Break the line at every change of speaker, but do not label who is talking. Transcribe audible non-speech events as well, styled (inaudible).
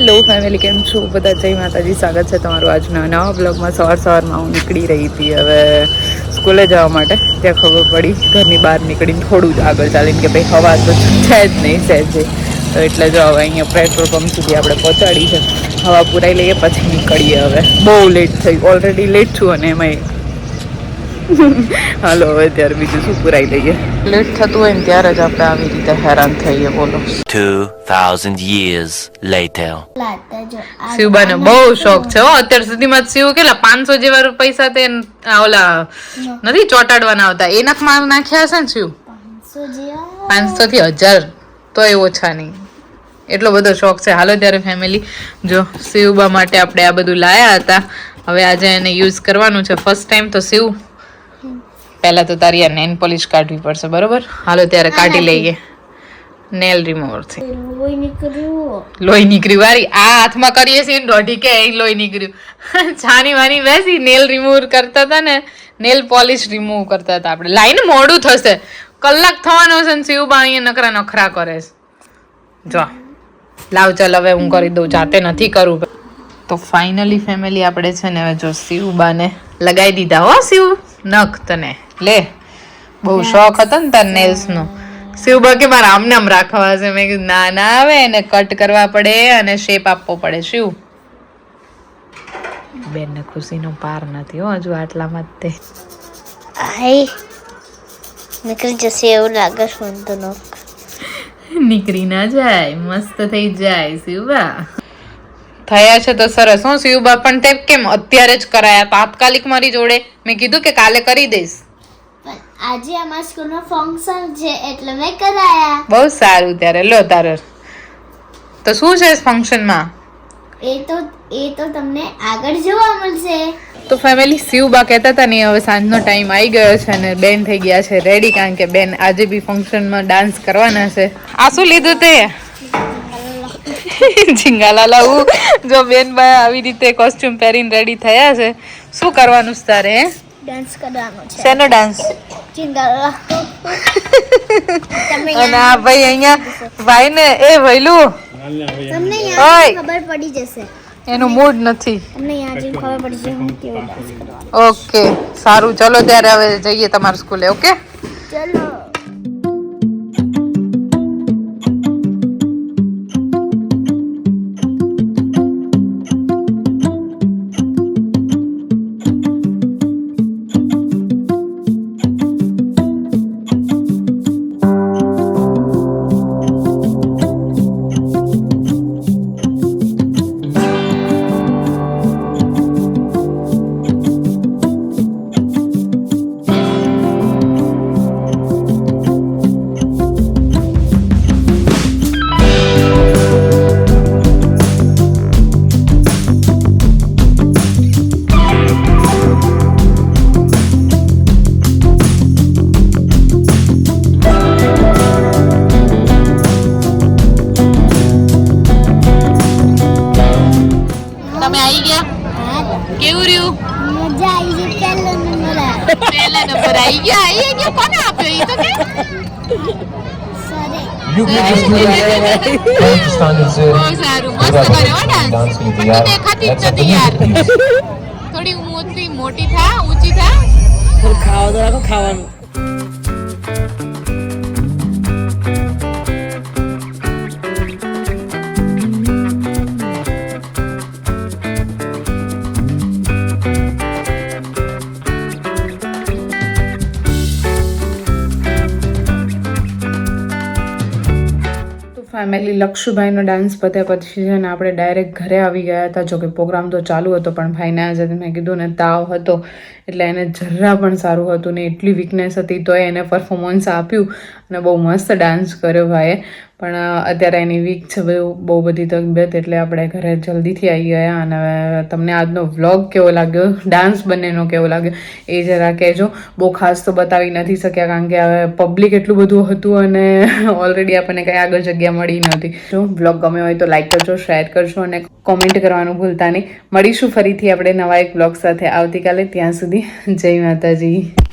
Hello family કેમ છો? બધા જય માતાજી. સ્વાગત છે તમારું આજના નવા બ્લોગમાં. સવાર સવારમાં હું નીકળી રહી હતી હવે સ્કૂલે જવા માટે. ત્યાં ખબર પડી, ઘરની બહાર નીકળીને થોડું જ આગળ ચાલીને કે ભાઈ હવા તો છે જ નહીં, સહેજે. તો એટલે જો હવે અહીંયા પેટ્રોલ પંપ સુધી આપણે પહોંચાડી છે. હવા પુરાઈ લઈએ, પછી નીકળીએ હવે. બહુ લેટ થઈ ઓલરેડી લેટ છું અને એમાંય હાલો હવે ત્યારે બીજું શું પુરાઈ લઈએ? લેટ થતું હોય ને ત્યારે જ આપણે આવી રીતે હેરાન થઈએ બોલો.
2,000 years later.
શિવબાને બહુ શોખ છે. હો અત્યાર સુધીમાં શિવ કેટલા પાંચસો જેવા પૈસા તે ઓલા નથી ચોટાડવાના આવતા? એ નખમાં નાખ્યા હશે ને શિવ પાંચસો થી હજાર. તો એ ઓછા નહીં. એટલો બધો શોખ છે. હાલો ત્યારે ફેમિલી જો શિવબા માટે આપણે આ બધું લાયા હતા. હવે આજે એને યુઝ કરવાનું છે. ફર્સ્ટ ટાઈમ તો શિવ પહેલા તો તારી આ નેન પોલિશ કાઢવી પડશે બરોબર? હાલો ત્યારે કાઢી લઈએ. નેલ રિમૂવરથી. લોહી નીકળ્યું. વારી આ હાથમાં કરીએ છીએ દોઢી કે એ લોહી નીકળ્યું. (laughs) છાની વાની બેસી નેલ રિમૂવ કરતા હતા ને નેલ પોલિશ રિમૂવ કરતા હતા આપણે. લાઈન મોડું થશે. કલાક થવાનો છે ને શિવબા અહીંયા નકરા નખરા કરે છે. જો. લાવ ચાલ હવે હું કરી દઉં. જાતે નથી કરવું તો ફાઇનલી ફેમિલી આપણે છે ને હવે જો શિવબાને લગાવી દીધા હો શિવ નખ તને. લે. બહુ શોખ હતો ને તાર નેલ્સનો. શિવ કે મારા આમ નામ રાખવા છે મેં કીધું ના ના આવે એને કટ કરવા પડે અને શેપ આપવો પડે. શિવ. બેનને ખુશીનો પાર નથી હો હજુ આટલામાં જ તે.
આઈ નીકળી જશે એવું લાગે છે મને તો નખ
નીકળી ના જાય મસ્ત થઈ જાય શિવબા. થયા છે તો સરસ. હું શિવબા પણ તે કેમ અત્યારે જ કરાયા? તાત્કાલિક મારી જોડે. મેં કીધું કે કાલે કરી દઈશ.
પણ આજે અમારા સ્કૂલમાં ફંક્શન છે એટલે મેં કરાયા.
બહુ સારું ત્યારે. લો તારે તો શું છે ફંક્શનમાં?
એ તો એ તો તમને આગળ જોવા મળશે.
તો ફેમિલી શિવબા કહેતા હતા ને હવે સાંજનો ટાઈમ આવી ગયો છે અને બેન થઈ ગયા છે રેડી કારણ કે બેન આજે બી ફંક્શનમાં ડાન્સ કરવાના છે. આ શું લીધું તે? ઝીંગાલાલા. હું જો બેન બા આવી રીતે કોસ્ટ્યુમ પહેરીને રેડી થયા છે. શું કરવાનું છે તારે હે?
ડાન્સ કરવાનો છે.
શેનો ડાન્સ
ચિંગાલા (laughs)
અને આ ભાઈ અહીંયા ભાઈ ને એ ભૈલું
તમને યાર ખબર પડી જશે.
એનું મૂડ નથી.
તમને યાદ ખબર પડી જશે હું કેવો ડાન્સ કરવાનો
ઓકે સારું. ચલો ત્યારે હવે જઈએ તમારા સ્કૂલે ઓકે
ચલો.
તમે આવી ગયા? કેવું રહ્યું?
મજા આવી ગઈ. પહેલો નંબર
પહેલા નંબર આવી ગયા. આવી ગયા કોને આપ્યો? ઈ તો કે? થોડી મોટી થા ઊંચી થા. ખાવા તો રાખો that. ફેમિલી લક્ષુભાઈનો ડાન્સ પત્યા પછી છે ને આપણે ડાયરેક્ટ ઘરે આવી ગયા હતા. જોકે પ્રોગ્રામ તો ચાલુ હતો, પણ ભાઈને આજે મેં કીધું ને તાવ હતો, એટલે એને જરા પણ સારું હતું ને એટલી વીકનેસ હતી તોય એને પરફોર્મન્સ આપ્યું અને બહુ મસ્ત ડાન્સ કર્યો ભાઈએ. પણ અત્યારે એની વીક છે, બહુ બહુ બધી તબિયત એટલે આપણે ઘરે જલ્દીથી આવી ગયા અને તમને આજનો વ્લોગ કેવો લાગ્યો? ડાન્સ બંનેનો કેવો લાગ્યો? એ જરા કહેજો. બહુ ખાસ તો બતાવી નથી શક્યા, કારણ કે હવે પબ્લિક એટલું બધું હતું અને ઓલરેડી આપણને કંઈ આગળ જગ્યા મળી નહોતી. જો વ્લોગ ગમ્યો હોય તો લાઈક કરજો શેર કરજો અને કોમેન્ટ કરવાનું ભૂલતા નહીં. મળીશું ફરીથી આપણે નવા એક બ્લોગ સાથે આવતીકાલે. ત્યાં સુધી જય માતાજી.